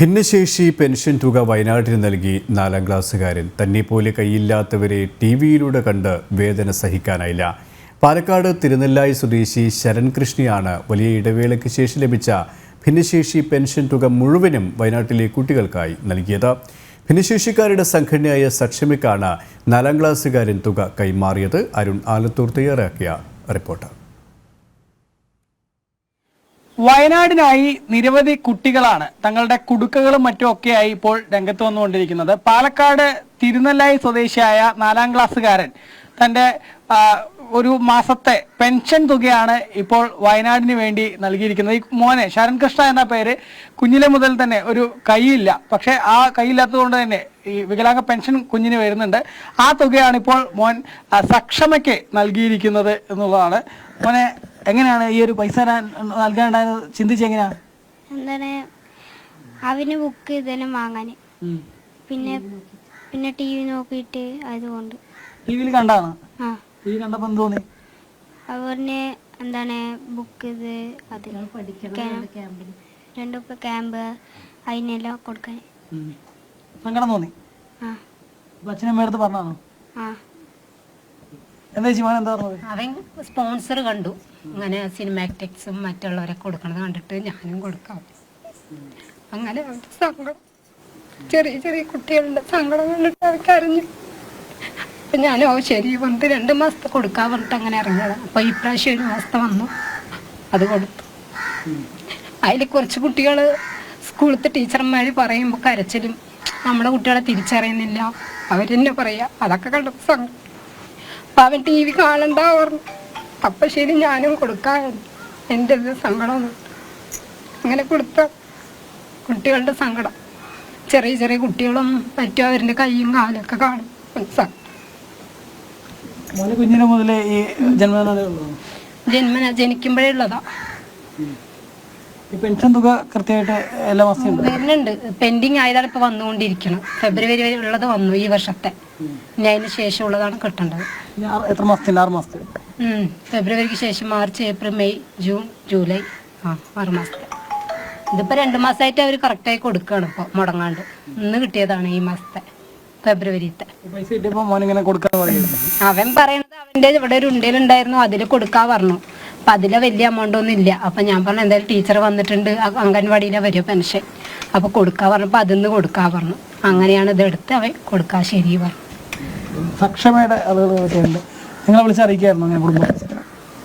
ഭിന്നശേഷി പെൻഷൻ തുക വയനാട്ടിന് നൽകി നാലാം ക്ലാസ്സുകാരൻ. തന്നെ പോലെ കൈയില്ലാത്തവരെ ടി വിയിലൂടെ കണ്ട് വേദന സഹിക്കാനായില്ല. പാലക്കാട് തിരുനെല്ലായി സ്വദേശി ശരൺ കൃഷ്ണയാണ് വലിയ ഇടവേളയ്ക്ക് ശേഷം ലഭിച്ച ഭിന്നശേഷി പെൻഷൻ തുക മുഴുവനും വയനാട്ടിലെ കുട്ടികൾക്കായി നൽകിയത്. ഭിന്നശേഷിക്കാരുടെ സംഘടനയായ സക്ഷമിക്കാണ് നാലാം ക്ലാസ്സുകാരൻ തുക കൈമാറിയത്. അരുൺ ആലത്തൂർ തയ്യാറാക്കിയ റിപ്പോർട്ട്. വയനാടിനായി നിരവധി കുട്ടികളാണ് തങ്ങളുടെ കുടുക്കകളും മറ്റും ഒക്കെയായി ഇപ്പോൾ രംഗത്ത് വന്നുകൊണ്ടിരിക്കുന്നത്. പാലക്കാട് തിരുനെല്ലായി സ്വദേശിയായ നാലാം ക്ലാസ്സുകാരൻ തന്റെ ഒരു മാസത്തെ പെൻഷൻ തുകയാണ് ഇപ്പോൾ വയനാടിന് വേണ്ടി നൽകിയിരിക്കുന്നത്. ഈ മോനെ ശരൺ കൃഷ്ണ എന്ന പേര് കുഞ്ഞിലെ മുതൽ തന്നെ ഒരു കൈയില്ല. പക്ഷേ ആ കൈയില്ലാത്തതുകൊണ്ട് തന്നെ ഈ വികലാംഗ പെൻഷൻ കുഞ്ഞിന് വരുന്നുണ്ട്. ആ തുകയാണ് ഇപ്പോൾ മോൻ സക്ഷമയ്ക്ക് നൽകിയിരിക്കുന്നത് എന്നുള്ളതാണ്. മോനെ എങ്ങനെയാണ് ഈ ഒരു പൈസ നൽകാനുണ്ടായത് ചിന്തിച്ച് എങ്ങനെയാ? എന്താണ് അവന് ബുക്ക് ഇതെല്ലാം വാങ്ങാന്. പിന്നെ പിന്നെ ടി വി നോക്കിയിട്ട് അതുകൊണ്ട് ടി വിയിൽ കണ്ടാണ്? ആ. ടി വി കണ്ടപ്പോൾ എന്ത് തോന്നി? അവന് എന്താണ് ബുക്ക് ഇത് അത് രണ്ടൊക്കെ ക്യാമ്പ് അതിനെല്ലാം കൊടുക്കാൻ. സങ്കടം തോന്നി? ആ. അച്ഛനമ്മയടുത്ത് പറഞ്ഞാണോ ആ. അവൻ സ്പോൺസർ കണ്ടു. അങ്ങനെ സിനിമാറ്റിക്സും മറ്റുള്ളവരെ കൊടുക്കണത് കണ്ടിട്ട് ഞാനും കൊടുക്കാം. അങ്ങനെ സങ്കടം. ചെറിയ ചെറിയ കുട്ടികളുടെ സങ്കടം കണ്ടിട്ട് അവർക്ക് അറിഞ്ഞു. അപ്പൊ ഞാനും ഓ ശരി പറഞ്ഞിട്ട് രണ്ട് മാസത്തെ കൊടുക്കാൻ പറഞ്ഞിട്ട് അങ്ങനെ ഇറങ്ങിയതാണ് അപ്പൊ ഈ പ്രാവശ്യം ഒരു മാസത്തെ വന്നു. അത് കൊടുത്തു. അതിൽ കുറച്ച് കുട്ടികൾ സ്കൂളത്തെ ടീച്ചർമാർ പറയുമ്പോൾ കരച്ചിലും നമ്മുടെ കുട്ടികളെ തിരിച്ചറിയുന്നില്ല. അവരെന്നെ പറയാ. അതൊക്കെ കണ്ടപ്പോൾ സങ്കടം. അവൻ ടി വി കാണണ്ട പറഞ്ഞു. അപ്പൊ ശരി ഞാനും കൊടുക്കാൻ എന്റെ ഇത് സങ്കടം. അങ്ങനെ കൊടുത്ത കുട്ടികളുടെ സങ്കടം. ചെറിയ ചെറിയ കുട്ടികളും മറ്റും അവരുടെ കൈയും കാലൊക്കെ കാണും. കുഞ്ഞിനെ മുതലേ ഈ ജന്മന ജനിക്കുമ്പോഴേ ഉള്ളതാ. പെൻഷൻ തുക കൃത്യമായിട്ട് എല്ലാ മാസവും വരുന്നുണ്ട്. പെൻഡിങ് ആയതാണ് ഇപ്പൊ വന്നുകൊണ്ടിരിക്കണം ഫെബ്രുവരി വരെ ഉള്ളത് വന്നു ഈ വർഷത്തെ. ഇനി അതിന് ശേഷമുള്ളതാണ് കിട്ടേണ്ടത്. എത്ര മാസത്തിന്? ആറ് മാസത്തിന്. ഫെബ്രുവരിക്ക് ശേഷം March April May June July ആ ആറ് മാസത്തെ ഇതിപ്പോ രണ്ട് മാസമായിട്ട് അവർ കറക്റ്റായി കൊടുക്കുകയാണ് ഇപ്പോൾ മുടങ്ങാണ്ട്. ഇന്ന് കിട്ടിയതാണ് ഈ മാസത്തെ ഫെബ്രുവരിത്തെ. കൊടുക്കാൻ അവൻ പറയുന്നത് അവന്റെ ഇവിടെ ഒരു ഉണ്ടയിലുണ്ടായിരുന്നു അതിൽ കൊടുക്കാ പറഞ്ഞു. അപ്പൊ അതിലെ വലിയ എമൗണ്ട് ഒന്നും ഇല്ല. അപ്പൊ ഞാൻ പറഞ്ഞു എന്തായാലും ടീച്ചർ വന്നിട്ടുണ്ട് അംഗൻവാടിയിലെ വരും പെൻഷൻ അപ്പൊ കൊടുക്കാ പറഞ്ഞപ്പോ അതിന്ന് കൊടുക്കാ പറഞ്ഞു. അങ്ങനെയാണ് ഇത് എടുത്ത് അവൻ കൊടുക്കാ ശരി പറഞ്ഞു. സക്ഷമയുടെ ആളുകൾ ഉണ്ട്. നിങ്ങളെ വിളിച്ചറിയിക്കായിരുന്നു ഞാൻ കുടുംബം.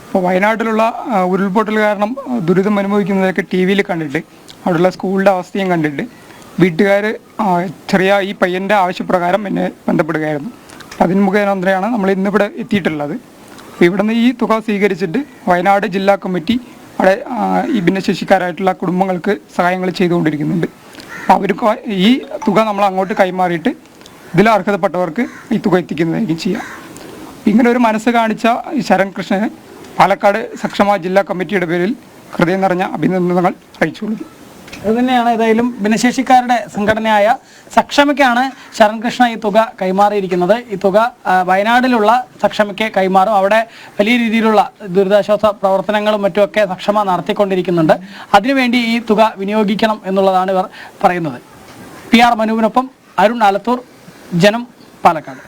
ഇപ്പോൾ വയനാട്ടിലുള്ള ഉരുൾപൊട്ടൽ കാരണം ദുരിതം അനുഭവിക്കുന്നതൊക്കെ ടി വിയിൽ കണ്ടിട്ട് അവിടെയുള്ള സ്കൂളിന്റെ അവസ്ഥയും കണ്ടിട്ട് വീട്ടുകാർ ചെറിയ ഈ പയ്യന്റെ ആവശ്യപ്രകാരം എന്നെ ബന്ധപ്പെടുകയായിരുന്നു. അതിന് മുഖേനയാണ് നമ്മൾ ഇന്നിവിടെ എത്തിയിട്ടുള്ളത്. ഇവിടുന്ന് ഈ തുക സ്വീകരിച്ചിട്ട് വയനാട് ജില്ലാ കമ്മിറ്റി അവിടെ ഈ ഭിന്നശേഷിക്കാരായിട്ടുള്ള കുടുംബങ്ങൾക്ക് സഹായങ്ങൾ ചെയ്തുകൊണ്ടിരിക്കുന്നുണ്ട്. അവർക്ക് ഈ തുക നമ്മൾ അങ്ങോട്ട് കൈമാറിയിട്ട് ഇതിൽ അർഹതപ്പെട്ടവർക്ക് ഈ തുക എത്തിക്കുന്നതായിരിക്കും ചെയ്യാം. ഇങ്ങനെ ഒരു മനസ്സ് കാണിച്ച ഈ ശരൺകൃഷ്ണന് പാലക്കാട് സക്ഷമ ജില്ലാ കമ്മിറ്റിയുടെ പേരിൽ ഹൃദയം നിറഞ്ഞ അഭിനന്ദനങ്ങൾ അറിയിച്ചുകൊള്ളുന്നു. അത് തന്നെയാണ് ഏതായാലും ഭിന്നശേഷിക്കാരുടെ സംഘടനയായ സക്ഷമയ്ക്കാണ് ശരൺകൃഷ്ണ ഈ തുക കൈമാറിയിരിക്കുന്നത്. ഈ തുക വയനാടിലുള്ള സക്ഷമയ്ക്ക് കൈമാറും. അവിടെ വലിയ രീതിയിലുള്ള ദുരിതാശ്വാസ പ്രവർത്തനങ്ങളും മറ്റുമൊക്കെ സക്ഷമ നടത്തിക്കൊണ്ടിരിക്കുന്നുണ്ട്. അതിനുവേണ്ടി ഈ തുക വിനിയോഗിക്കണം എന്നുള്ളതാണ് ഇവർ പറയുന്നത്. പി ആർ മനുവിനൊപ്പം അരുൺ ആലത്തൂർ ജനം പാലക്കാട്